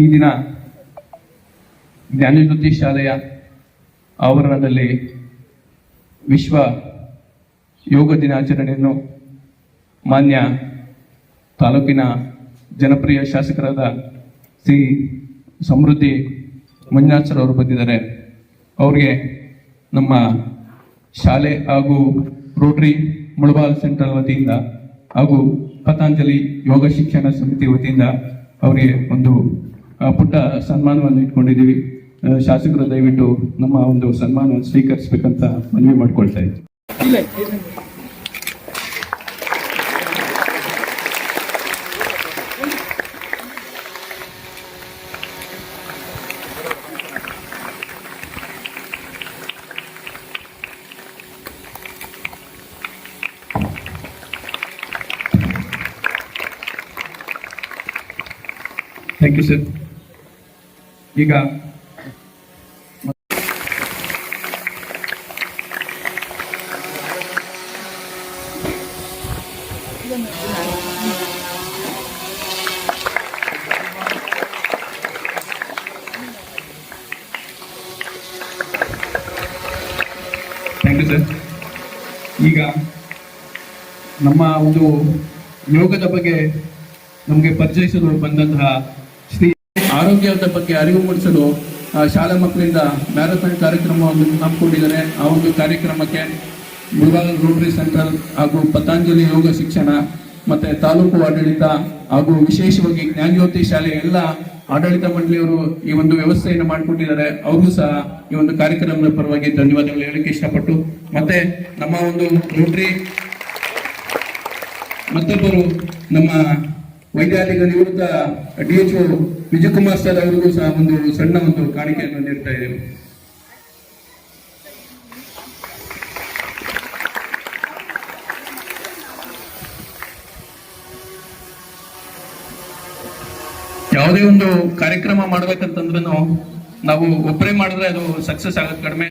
ಈ ದಿನ ಜ್ಞಾನಜ್ಯೋತಿ ಶಾಲೆಯ ಆವರಣದಲ್ಲಿ ವಿಶ್ವ ಯೋಗ ದಿನಾಚರಣೆಯನ್ನು ಮಾನ್ಯ ತಾಲೂಕಿನ ಜನಪ್ರಿಯ ಶಾಸಕರಾದ ಶ್ರೀ ಸಮೃದ್ಧಿ ಮಂಜುನಾಥ್ ಅವರು ಬಂದಿದ್ದಾರೆ. ಅವ್ರಿಗೆ ನಮ್ಮ ಶಾಲೆ ಹಾಗೂ ರೋಟರಿ ಮುಳಬಾಲ್ ಸೆಂಟ್ರಲ್ ವತಿಯಿಂದ ಹಾಗೂ ಪತಾಂಜಲಿ ಯೋಗ ಶಿಕ್ಷಣ ಸಮಿತಿ ವತಿಯಿಂದ ಅವರಿಗೆ ಒಂದು ಪುಟ್ಟ ಸನ್ಮಾನವನ್ನು ಇಟ್ಕೊಂಡಿದ್ದೀವಿ. ಶಾಸಕರು ದಯವಿಟ್ಟು ನಮ್ಮ ಒಂದು ಸನ್ಮಾನವನ್ನು ಸ್ವೀಕರಿಸಬೇಕಂತ ಮನವಿ ಮಾಡ್ಕೊಳ್ತಾ ಇದ್ದೀವಿ ಥ್ಯಾಂಕ್ ಯು ಸರ್ ಈಗ ಈಗ ನಮ್ಮ ಒಂದು ಯೋಗದ ಬಗ್ಗೆ ನಮಗೆ ಪರಿಚಯಿಸಲು ಬಂದಂತಹ ಆರೋಗ್ಯದ ಬಗ್ಗೆ ಅರಿವು ಮೂಡಿಸಲು ಶಾಲಾ ಮಕ್ಕಳಿಂದ ಮ್ಯಾರಥಾನ್ ಕಾರ್ಯಕ್ರಮವನ್ನು ಹಮ್ಮಿಕೊಂಡಿದ್ದಾರೆ. ಆ ಒಂದು ಕಾರ್ಯಕ್ರಮಕ್ಕೆ ಮುಳಬಾಗ ರೋಟರಿ ಸೆಂಟರ್ ಹಾಗೂ ಪತಾಂಜಲಿ ಯೋಗ ಶಿಕ್ಷಣ ಮತ್ತೆ ತಾಲೂಕು ಆಡಳಿತ ಹಾಗೂ ವಿಶೇಷವಾಗಿ ಜ್ಞಾನಜ್ಯೋತಿ ಶಾಲೆ ಎಲ್ಲ ಆಡಳಿತ ಮಂಡಳಿಯವರು ಈ ಒಂದು ವ್ಯವಸ್ಥೆಯನ್ನು ಮಾಡಿಕೊಂಡಿದ್ದಾರೆ ಅವರು ಸಹ ಈ ಒಂದು ಕಾರ್ಯಕ್ರಮದ ಪರವಾಗಿ ಧನ್ಯವಾದಗಳು ಹೇಳಕ್ಕೆ ಇಷ್ಟಪಟ್ಟು, ಮತ್ತೆ ನಮ್ಮ ಒಂದು ರೋಟರಿ ಮತ್ತೊಬ್ಬರು ನಮ್ಮ ವೈದ್ಯಾಧಿಕ ನಿವೃತ್ತ ಡಿ ಎಚ್ ವಿಜಯಕುಮಾರ್ ಸರ್ ಅವರಿಗೂ ಸಹ ಒಂದು ಸಣ್ಣ ಒಂದು ಕಾಣಿಕೆಯನ್ನು ನೀಡ್ತಾ ಇದ್ದೇವೆ. ಯಾವುದೇ ಒಂದು ಕಾರ್ಯಕ್ರಮ ಮಾಡ್ಬೇಕಂತಂದ್ರೂ ನಾವು ಒಬ್ಬರೇ ಮಾಡಿದ್ರೆ ಅದು ಸಕ್ಸಸ್ ಆಗೋದು ಕಡಿಮೆ.